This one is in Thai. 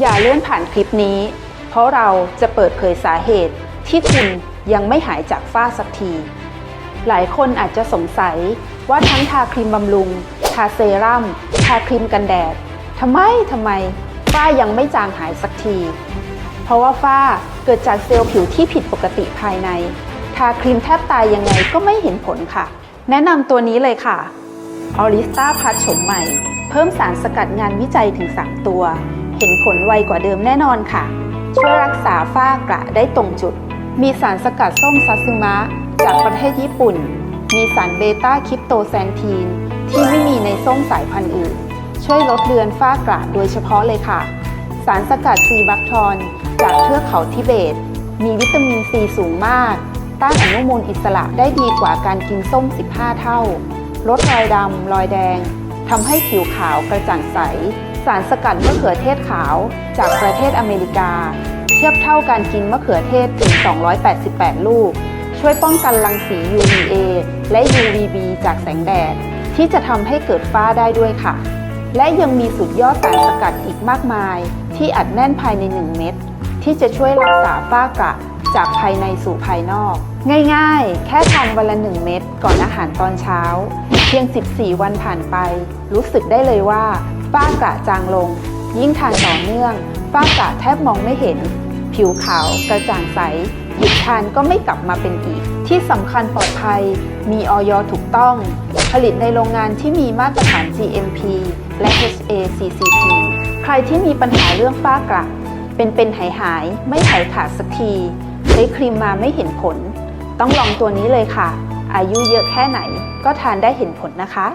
อย่าเลื่อนผ่านคลิปนี้ เพราะเราจะเปิดเผยสาเหตุที่คุณยังไม่หายจากฝ้าสักที หลายคนอาจจะสงสัยว่าทั้งทาครีมบำรุง ทาเซรั่ม ทาครีมกันแดดทำไมทำไมฝ้ายังไม่จางหายสักที เพราะว่าฝ้าเกิดจากเซลล์ผิวที่ผิดปกติภายใน ทาครีมแทบตายยังไงก็ไม่เห็นผลค่ะ แนะนำตัวนี้เลยค่ะออริสตาพัดโฉมใหม่ เพิ่มสารสกัดงานวิจัยถึง 3 ตัว เห็นผลไวกว่าเดิมแน่นอนค่ะ ช่วยรักษาฝ้ากระได้ตรงจุด มีสารสกัดส้มซาซึมะ จากประเทศญี่ปุ่น มีสารเบต้าคริปโตแซนทีน ที่ไม่มีในส้มสายพันธุ์อื่น ช่วยลดเลือนฝ้ากระโดยเฉพาะเลยค่ะ สารสกัดซีบัคทอนจากเทือกเขาทิเบต มีวิตามินซีสูงมาก ต้านอนุมูลอิสระได้ดีกว่าการกินส้ม 15 เท่า ลดรอยดำรอยแดงทำให้ผิวขาวกระจ่างใส สารสกัดมะเขือเทศขาวจากประเทศอเมริกา เทียบเท่าการกินมะเขือเทศถึง 288 ลูก ช่วยป้องกันรังสี UVA และ UVB จากแสงแดด ที่จะทำให้เกิดฝ้าได้ด้วยค่ะ และยังมีสุดยอดสารสกัดอีกมากมาย ที่อัดแน่นภายใน 1 เม็ดที่จะช่วยรักษาฝ้ากระจากภายในสู่ภายนอก ง่ายๆ แค่ทานวันละ 1 เม็ดก่อนอาหารตอนเช้า เพียง 14 วันผ่านไป รู้สึกได้เลยว่า ฝ้ากระจางลง ยิ่งทานต่อเนื่อง ฝ้ากระแทบมองไม่เห็น ผิวขาวกระจ่างใส หยุดทานก็ไม่กลับมาเป็นอีก ที่สำคัญปลอดภัย มีออยถูกต้อง ผลิตในโรงงานที่มีมาตรฐาน GMP และ HACCP ใครที่มีปัญหาเรื่องฝ้ากระเป็นเป็นหายหายๆไม่หายขาดสักที ใช้ครีมมาไม่เห็นผล ต้องลองตัวนี้เลยค่ะ อายุเยอะแค่ไหนก็ทานได้เห็นผลนะคะ